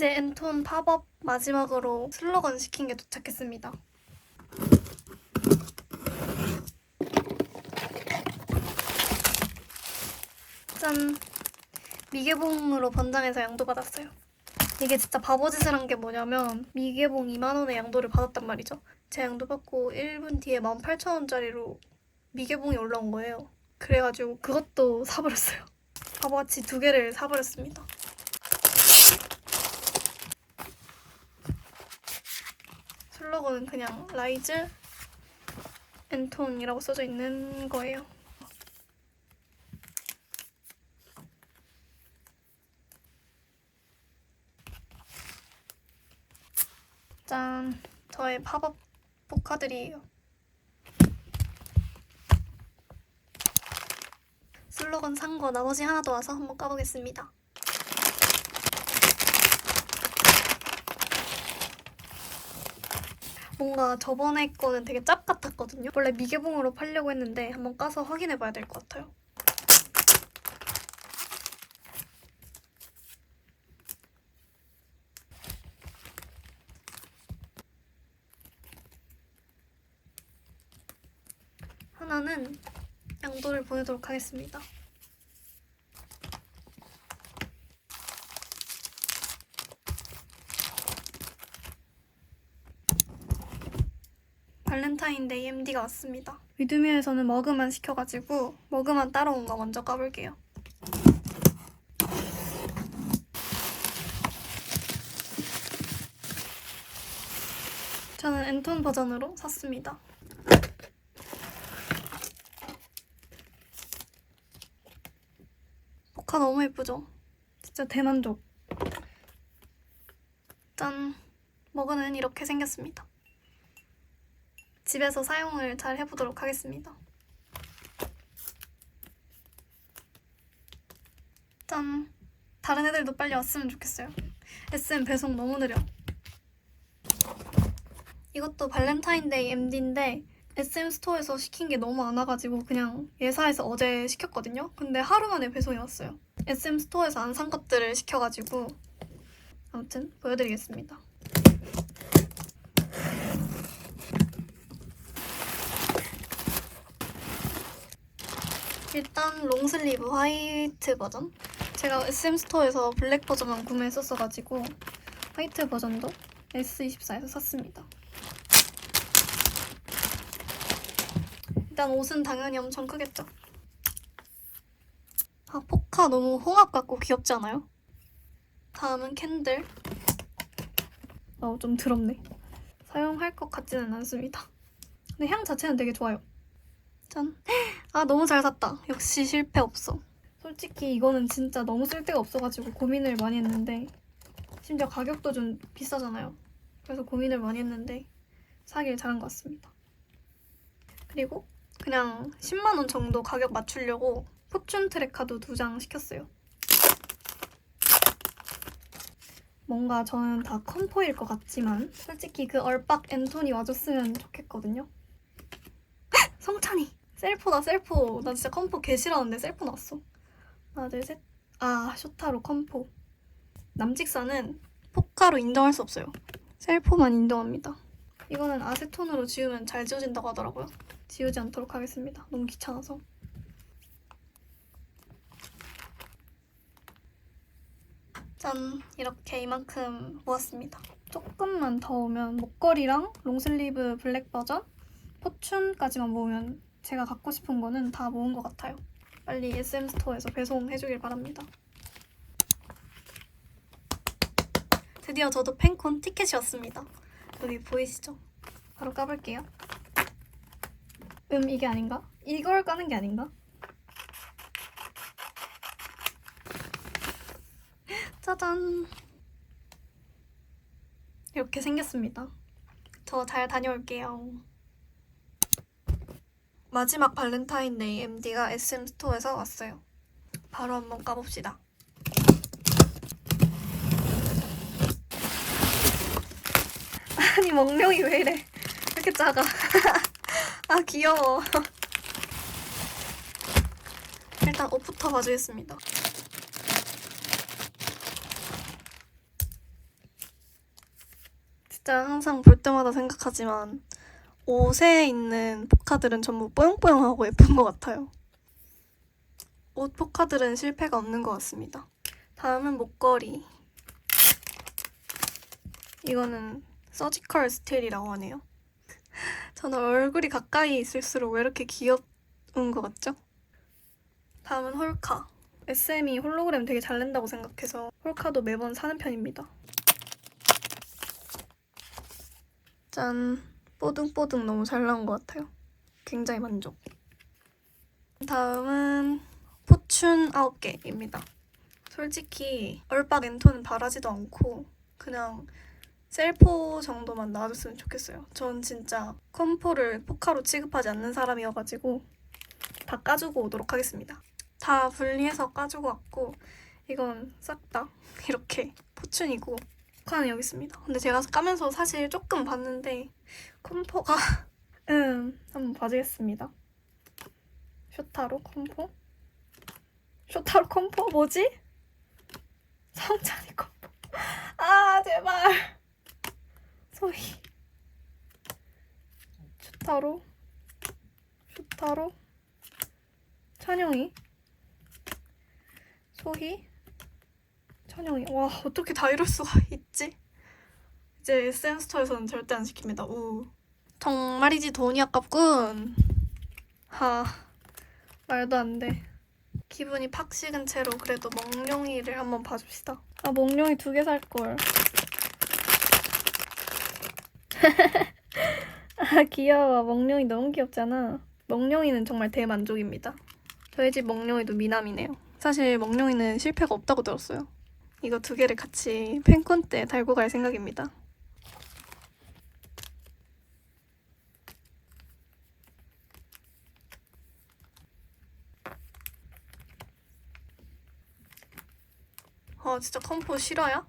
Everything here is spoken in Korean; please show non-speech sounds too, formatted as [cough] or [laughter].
이제 엔톤 팝업 마지막으로 슬로건 시킨 게 도착했습니다. 짠! 미개봉으로 번장해서 양도 받았어요. 이게 진짜 바보짓을 한 게 뭐냐면 미개봉 2만원의 양도를 받았단 말이죠. 제 양도 받고 1분 뒤에 18,000원짜리로 미개봉이 올라온 거예요. 그래가지고 그것도 사버렸어요. 바보같이 두 개를 사버렸습니다. 슬로건은 그냥 라이즈 엔톤이라고 써져 있는 거예요. 짠, 저의 팝업 포카들이에요. 슬로건 산 거 나머지 하나 더 와서 한번 까보겠습니다. 뭔가 저번에 거는 되게 짭 같았거든요. 원래 미개봉으로 팔려고 했는데 한번 까서 확인해 봐야 될 것 같아요. 하나는 양도를 보내도록 하겠습니다. 발렌타인데이 MD가 왔습니다. 위드미에서는 머그만 시켜가지고 머그만 따로 온거 먼저 까볼게요. 저는 엔톤 버전으로 샀습니다. 포카 너무 예쁘죠? 진짜 대만족. 짠! 머그는 이렇게 생겼습니다. 집에서 사용을 잘 해보도록 하겠습니다. 짠! 다른 애들도 빨리 왔으면 좋겠어요. SM 배송 너무 느려. 이것도 발렌타인데이 MD인데 SM 스토어에서 시킨 게 너무 안 와가지고 그냥 예사에서 어제 시켰거든요. 근데 하루 만에 배송이 왔어요. SM 스토어에서 안 산 것들을 시켜가지고 아무튼 보여드리겠습니다. 일단 롱슬리브 화이트 버전 제가 SM 스토어에서 블랙 버전만 구매했었어가지고 화이트 버전도 S24에서 샀습니다. 일단 옷은 당연히 엄청 크겠죠. 아 포카 너무 홍합 같고 귀엽지 않아요? 다음은 캔들. 어좀 더럽네. 사용할 것 같지는 않습니다. 근데 향 자체는 되게 좋아요. 짠. 아 너무 잘 샀다. 역시 실패 없어. 솔직히 이거는 진짜 너무 쓸데가 없어가지고 고민을 많이 했는데 심지어 가격도 좀 비싸잖아요. 그래서 고민을 많이 했는데 사길 잘한 것 같습니다. 그리고 그냥 10만 원 정도 가격 맞추려고 포춘 트랙카도 두 장 시켰어요. 뭔가 저는 다 컴포일 것 같지만 솔직히 그 얼빡 앤톤이 와줬으면 좋겠거든요. 셀포다 셀포 나 진짜 컴포 개 싫어하는데 셀포 나왔어. 하나 둘셋아 쇼타로 컴포. 남직사는 포카로 인정할 수 없어요. 셀포만 인정합니다. 이거는 아세톤으로 지우면 잘 지워진다고 하더라고요. 지우지 않도록 하겠습니다. 너무 귀찮아서. 짠. 이렇게 이만큼 모았습니다. 조금만 더 오면 목걸이랑 롱슬리브 블랙 버전 포춘까지만 모으면 제가 갖고 싶은 거는 다 모은 것 같아요. 빨리 SM 스토어에서 배송해주길 바랍니다. 드디어 저도 팬콘 티켓이 왔습니다. 여기 보이시죠? 바로 까볼게요. 음, 이게 아닌가? 이걸 까는 게 아닌가? [laughs] 짜잔! 이렇게 생겼습니다. 저 잘 다녀올게요. 마지막 발렌타인데이 MD가 SM 스토어에서 왔어요. 바로 한번 까봅시다. [laughs] 아니 멍명이 왜 이래? 왜 이렇게 작아? [laughs] 아 귀여워. [laughs] 일단 옷부터 봐주겠습니다. 진짜 항상 볼 때마다 생각하지만 옷에 있는 포카들은 전부 뽀용뽀용하고 예쁜 것 같아요. 옷 포카들은 실패가 없는 것 같습니다. 다음은 목걸이. 이거는 서지컬 스틸이라고 하네요. [laughs] 저는 얼굴이 가까이 있을수록 왜 이렇게 귀여운 것 같죠? 다음은 홀카. SM이 홀로그램 되게 잘 낸다고 생각해서 홀카도 매번 사는 편입니다. 짠. 뽀둥뽀둥 너무 잘 나온 것 같아요. 굉장히 만족. 다음은 포춘 9개입니다. 솔직히 얼박 엔톤은 바라지도 않고 그냥 셀포 정도만 놔줬으면 좋겠어요. 전 진짜 컴포를 포카로 취급하지 않는 사람이어가지고 다 까주고 오도록 하겠습니다. 다 분리해서 까주고 왔고 이건 싹 다 [laughs] 이렇게 포춘이고 포카는 여기 있습니다. 근데 제가 까면서 사실 조금 봤는데 컴포가 [laughs] 음 한번 봐주겠습니다. 쇼타로 컴포? 쇼타로 컴포? 뭐지? 성찬이 컴포. [laughs] 아 제발. 소희. 쇼타로. 쇼타로. 찬영이. 소희 찬영이 와 어떻게 다 이럴 수가 있지? 이제 SM 스토어에서는 절대 안 시킵니다. 우 정말이지 돈이 아깝군. 하 말도 안 돼. 기분이 팍 식은 채로 그래도 멍룡이를 한번 봐줍시다. 아 멍룡이 두 개 살 걸. [laughs] 아 귀여워. 멍룡이 너무 귀엽잖아. 멍룡이는 정말 대만족입니다. 저희 집 멍룡이도 미남이네요. 사실 멍룡이는 실패가 없다고 들었어요. 이거 두 개를 같이 팬콘 때 달고 갈 생각입니다. 아 진짜 컴포 실화야?